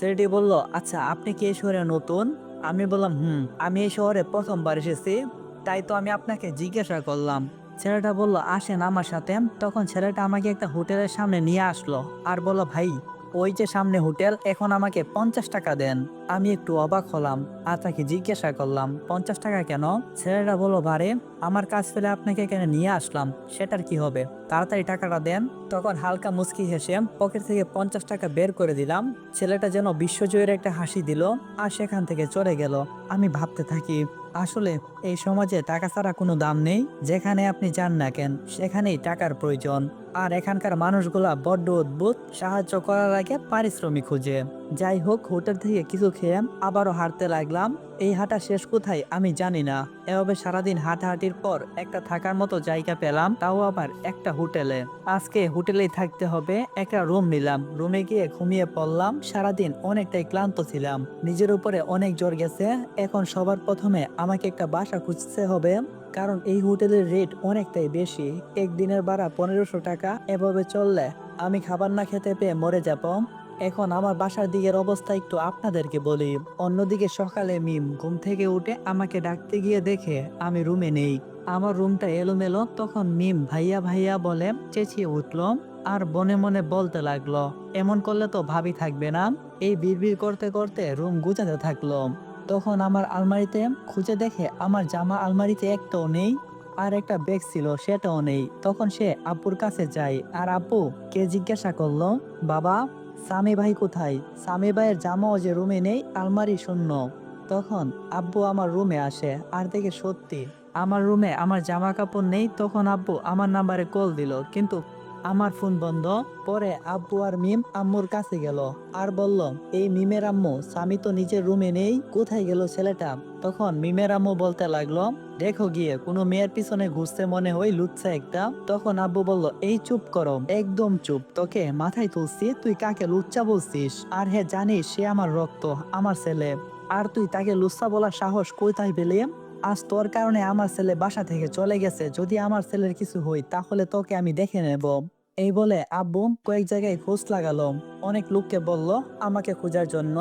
ছেলেটি বলল আচ্ছা আপনি কি এই শহরে নতুন? আমি বললাম, হুম, আমি এই শহরে প্রথমবার এসেছি, তাই তো আমি আপনাকে জিজ্ঞাসা করলাম। ছেলেটা বলল, আসেন আমার সাথে। তখন ছেলেটা আমাকে একটা হোটেলের সামনে নিয়ে আসলো আর বলল, ভাই ওই যে সামনে হোটেল, এখন আমাকে পঞ্চাশ টাকা দেন। আমি একটু অবাক হলাম আর তাকে জিজ্ঞাসা করলাম, পঞ্চাশ টাকা কেন? ছেলেটা বলল, বারে, আমার কাজ ফেলে আপনাকে এখানে নিয়ে আসলাম, সেটার কি হবে? তাড়াতাড়ি টাকাটা দেন। তখন হালকা মুচকি হেসে পকেট থেকে পঞ্চাশ টাকা বের করে দিলাম। ছেলেটা যেন বিশ্বজয়ের একটা হাসি দিল, আর সেখান থেকে চলে গেল। আমি ভাবতে থাকি আসলে এই সমাজে টাকা ছাড়া কোনো দাম নেই। যেখানে আপনি যান না কেন, সেখানেই টাকার প্রয়োজন। আর এখানকার মানুষগুলা বড্ড অদ্ভুত, সাহায্য করার আগে পারিশ্রমিক খুঁজে। যাই হোক হোটেল থেকে কিছু খেয়ে আবারও হাঁটতে লাগলাম। এই হাঁটা শেষ কোথায় আমি জানি না। এভাবে সারাদিন হাঁটাহাঁটির পর একটা থাকার মতো জায়গা পেলাম, তাও আবার একটা হোটেলে। আজকে হোটেলেই থাকতে হবে, একটা রুম নিলাম। রুমে গিয়ে ঘুমিয়ে পড়লাম, সারাদিন অনেকটাই ক্লান্ত ছিলাম। নিজের উপরে অনেক জোর গেছে, এখন সবার প্রথমে আমাকে একটা বাসা খুঁজতে হবে, কারণ এই হোটেলের রেট অনেকটাই বেশি। একদিনের ভাড়া পনেরোশো টাকা, এভাবে চললে আমি খাবার না খেতে পেয়ে মরে যাব। এখন আমার বাসার দিকের অবস্থা একটু আপনাদেরকে বলি। অন্যদিকে সকালে মিম ঘুম থেকে উঠে আমাকে ডাকতে গিয়ে দেখে আমি রুমে নেই। আমার রুমটা এলোমেলো, তখন মিম ভাইয়া ভাইয়া বলে, চেঁচিয়ে উঠল আর মনে মনে বলতে লাগল, এমন করলে তো ভাবি থাকবে না। এই বিড়বিড় করতে করতে রুম গুছাতে থাকল। তখন আমার আলমারিতে খুঁজে দেখে আমার জামা আলমারিতে একটাও নেই আর একটা ব্যাগ ছিল, সেটাও নেই। তখন সে আপুর কাছে যায় আর আপু কে জিজ্ঞাসা করল? বাবা সামি ভাই কোথায়? সামে ভাইয়ের জামাও যে রুমে নেই, আলমারি শূন্য। তখন আব্বু আমার রুমে আসে, আর দেখে সত্যি, আমার রুমে আমার জামা কাপড় নেই, তখন আব্বু আমার নাম্বারে কল দিল, কিন্তু আমার ফোন বন্ধ। পরে আব্বু আর মিম আম্মুর কাছে গেল। আর বলল, এই মিমের আম্মু, স্বামী তো নিজের রুমে নেই, কোথায় গেল ছেলেটা? তখন মিমের আম্মু বলতে লাগল, দেখো গিয়ে, কোনো মেয়ের পিছনে ঘুরতে মনে হয় লুচ্ছে একটা। তখন আব্বু বলল, এই চুপ করো, একদম চুপ। তোকে মাথায় তুলছি, তুই কাকে লুচ্চা বলছিস? আর হ্যাঁ জানিস, সে আমার রক্ত, আমার ছেলে। আর তুই তাকে লুচ্চা বলার সাহস কোথায় পেলে? আজ তোর কারণে আমার ছেলে বাসা থেকে চলে গেছে। যদি আমার ছেলের কিছু হই তাহলে তোকে আমি দেখে নেব। এই বলে আব্বু কয়েক জায়গায় খোঁজ লাগালো। অনেক লোককে বলল, আমাকে খোঁজার জন্য।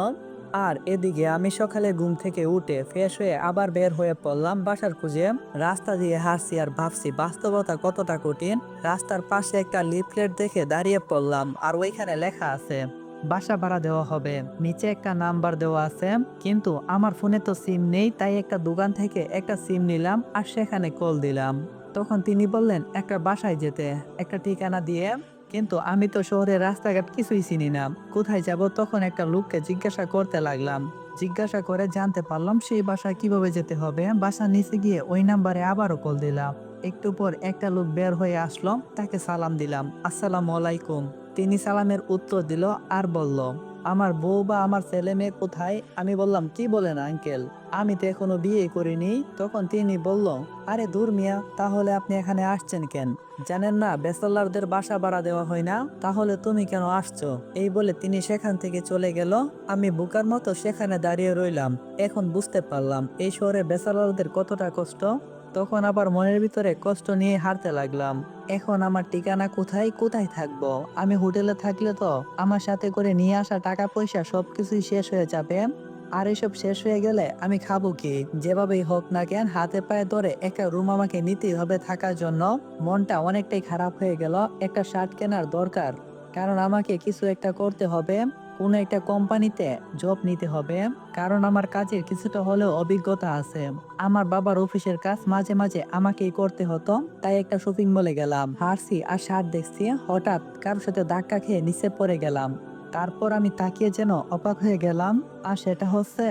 আর এদিকে আমি সকালে ঘুম থেকে উঠে ফ্রেশ হয়ে আবার বের হয়ে পড়লাম বাসার খুঁজে। রাস্তা দিয়ে হাসছি আর ভাবছি, বাস্তবতা কতটা কঠিন? রাস্তার পাশে একটা লিফলেট দেখে দাঁড়িয়ে পড়লাম, আর ওইখানে লেখা আছে বাসা ভাড়া দেওয়া হবে। নিচে একটা নাম্বার দেওয়া আছে, কিন্তু আমার ফোনে তো সিম নেই, তাই একটা দোকান থেকে একটা সিম নিলাম আর সেখানে কল দিলাম। তখন তিনি বললেন, একটা বাসায় যেতে, একটা ঠিকানা দিয়ে। কিন্তু আমি তো শহরের রাস্তাঘাট কিছুই চিনি না। কোথায় যাব? তখন একটা লোককে জিজ্ঞাসা করতে লাগলাম। জিজ্ঞাসা করে জানতে পারলাম, সেই বাসায় কীভাবে যেতে হবে। বাসা নিচে গিয়ে ওই নাম্বারে আবারও কল দিলাম। একটু পর একটা লোক বের হয়ে আসলো, তাকে সালাম দিলাম, আসসালামু আলাইকুম। তিনি সালামের উত্তর দিল আর বলল, আমার বউ বা আমার ছেলে মেয়ে কোথায়? আমি বললাম, কি বলেন আঙ্কেল? আমি তো এখনও বিয়ে করিনি। তখন তিনি বলল, আরে দূর মিয়া, তাহলে আপনি এখানে আসছেন কেন? জানেন না বেসাল্লারদের বাসা ভাড়া দেওয়া হয় না? তাহলে তুমি কেন আসছো? এই বলে তিনি সেখান থেকে চলে গেল। আমি বুকার মতো সেখানে দাঁড়িয়ে রইলাম। এখন বুঝতে পারলাম, এই শহরে বেসাল্লারদের কতটা কষ্ট। তখন আবার মনের ভিতরে কষ্ট নিয়ে হারতে লাগলাম। এখন আমার ঠিকানা কোথায় কোথায় থাকব? আমি হোটেলে থাকলে তো আমার সাথে করে নিয়ে আসা টাকা পয়সা সবকিছুই শেষ হয়ে যাবে। আর এসব শেষ হয়ে গেলে আমি খাব কি? যেভাবেই হোক না কেন, হাতে পায়ে ধরে একটা রুম আমাকে নিতেই হবে থাকার জন্য। মনটা অনেকটাই খারাপ হয়ে গেল, একটা শার্ট কেনার দরকার। কারণ আমাকে কিছু একটা করতে হবে। কোনো একটা কোম্পানিতে জব নিতে হবে, কারণ আমার কাজের কিছুটা হলেও অভিজ্ঞতা আছে। আমার বাবার অফিসের কাজ মাঝে মাঝে আমাকেই করতে হতো, তাই একটা শপিং মলে গেলাম। হারছি আর শার্ট দেখছি, হঠাৎ কারোর সাথে ধাক্কা খেয়ে নিচে পড়ে গেলাম। তারপর আমি তাকিয়ে যেন অবাক হয়ে গেলাম, আর সেটা হচ্ছে